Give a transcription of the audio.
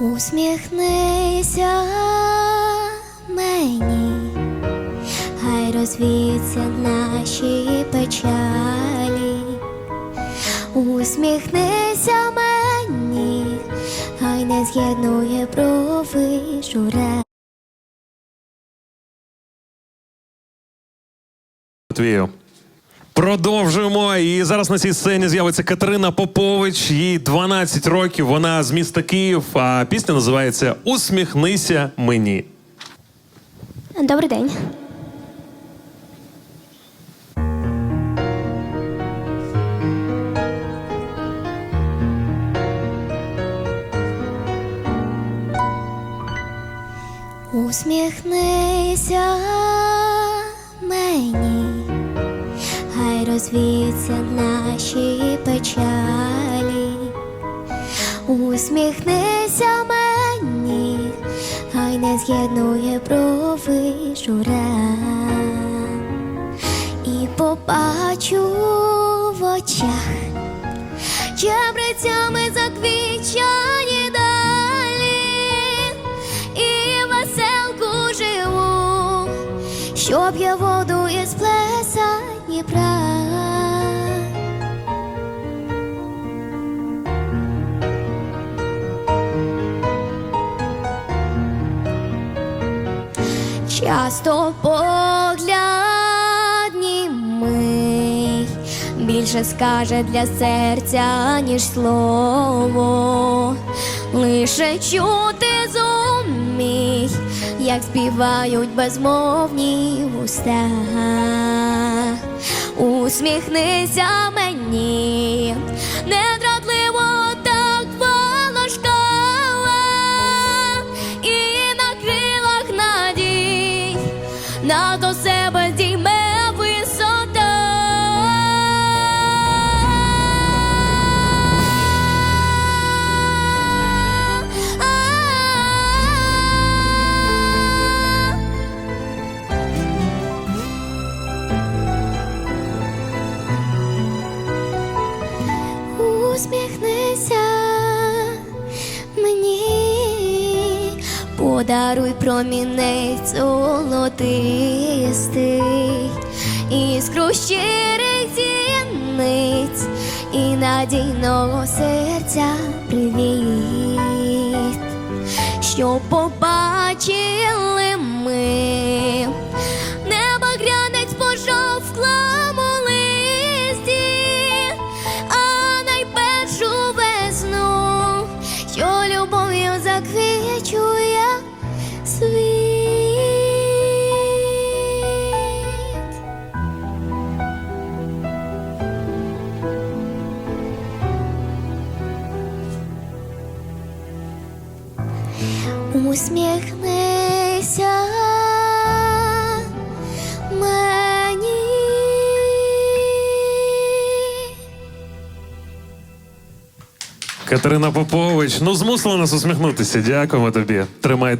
Усміхнися мені, хай розвіються наші печалі. Усміхнися мені, хай не з'єднує брови журе. Твію. Продовжуємо. І зараз на цій сцені з'явиться Катерина Попович. Їй 12 років. Вона з міста Київ. А пісня називається Усміхнися мені. Добрий день. Усміхнися мені, розвіються наші печалі. Усміхнися мені, хай не з'єднує брови. І побачу в очах чебрецями заквічані далі, і веселку живу, щоб я воду із плеса Дніпра. Часто погляд німий більше скаже для серця, ніж слово, лише чути зумій, як співають безмовні вуста. Усміхнися мені, на подаруй промінець золотистий, іскру щирих зіниць і надійного серця привіт, що побачили Усміхнися мені. Катерина Попович. Ну, змусила нас усміхнутися. Дякуємо тобі. Тримай